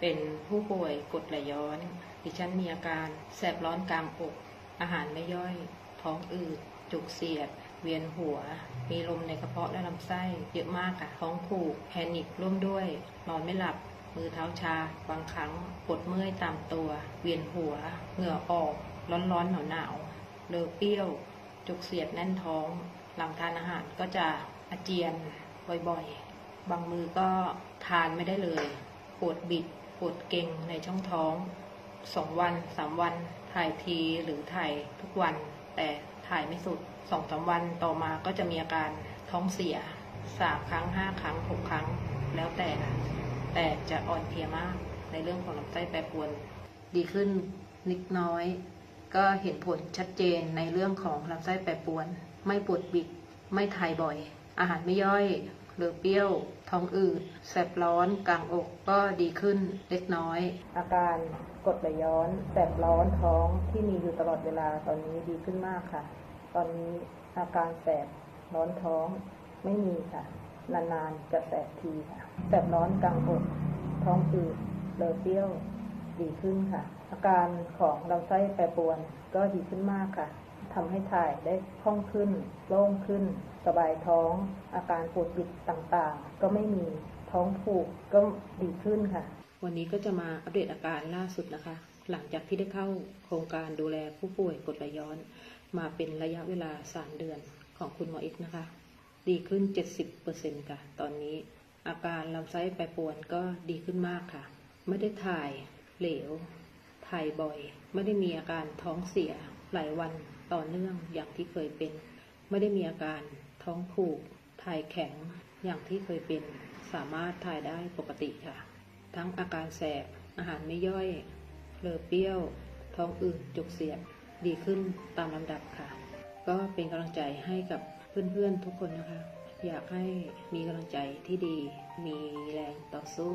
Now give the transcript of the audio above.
เป็นผู้ป่วยกรดไหลย้อน ดิฉันมีอาการแสบร้อนกลางอก อาหารไม่ย่อย ท้องอืด จุกเสียด เวียนหัว มีลมในกระเพาะและลำไส้เยอะมากค่ะ ท้องผูก แพนิคร่วมด้วย นอนไม่หลับ มือเท้าชา บางครั้งปวดเมื่อยตามตัว เวียนหัว เหงื่อออก ร้อนๆ หนาวๆเลอเปรี้ยว จุกเสียดแน่นท้อง หลังทานอาหารก็จะอาเจียน บ่อยๆ บางมือก็ทานไม่ได้เลย ปวดบิด ปวดเก่งในช่องท้องสองวันสามวัน ถ่ายทีหรือถ่ายทุกวัน แต่ถ่ายไม่สุดสองสามวันต่อมาก็จะมีอาการท้องเสียสามครั้งห้าครั้งหกครั้ง แล้วแต่ แต่จะอ่อนเพลียมากในเรื่องของลำไส้แปรปรวน ดีขึ้นนิดน้อย ก็เห็นผลชัดเจนในเรื่องของลำไส้แปรปรวน ไม่ปวดบิด ไม่ถ่ายบ่อย อาหารไม่ย่อยเหลือเปรี้ยว ท้องอืด แสบร้อน กลางอกก็ดีขึ้นเล็กน้อย อาการกดไหลย้อน แสบร้อนท้องที่มีอยู่ตลอดเวลาตอนนี้ดีขึ้นมากค่ะ ตอนนี้อาการแสบร้อนท้องไม่มีค่ะ นานๆจะแสบทีค่ะ แสบร้อนกลางอกท้องอืดเลอเปรี้ยวดีขึ้นค่ะ อาการของลำไส้แปรปรวนก็ดีขึ้นมากค่ะ ทำให้ถ่ายได้คล่องขึ้น โล่งขึ้น สบายท้อง อาการปวดบิดต่างๆ ก็ไม่มีท้องผูกก็ดีขึ้นค่ะ วันนี้ก็จะมาอัปเดตอาการล่าสุดนะคะ หลังจากที่ได้เข้าโครงการดูแลผู้ป่วยกดไหลย้อน มาเป็นระยะเวลา 3 เดือนของคุณหมอเอกนะคะ ดีขึ้น 70%ค่ะ ตอนนี้อาการลำไส้แปรปรวนก็ดีขึ้นมากค่ะ ไม่ได้ถ่ายเหลว ถ่ายบ่อย ไม่ได้มีอาการท้องเสียหลายวัน ต่อเนื่องอย่างที่เคยเป็น ไม่ได้มีอาการท้องผูกถ่ายแข็งอย่างที่เคยเป็น สามารถถ่ายได้ปกติค่ะ ทั้งอาการแสบ อาหารไม่ย่อยเลอเปรี้ยว ท้องอืดจุกเสียด ดีขึ้นตามลำดับค่ะ ก็เป็นกำลังใจให้กับเพื่อนๆทุกคนนะคะ อยากให้มีกำลังใจที่ดี มีแรงต่อสู้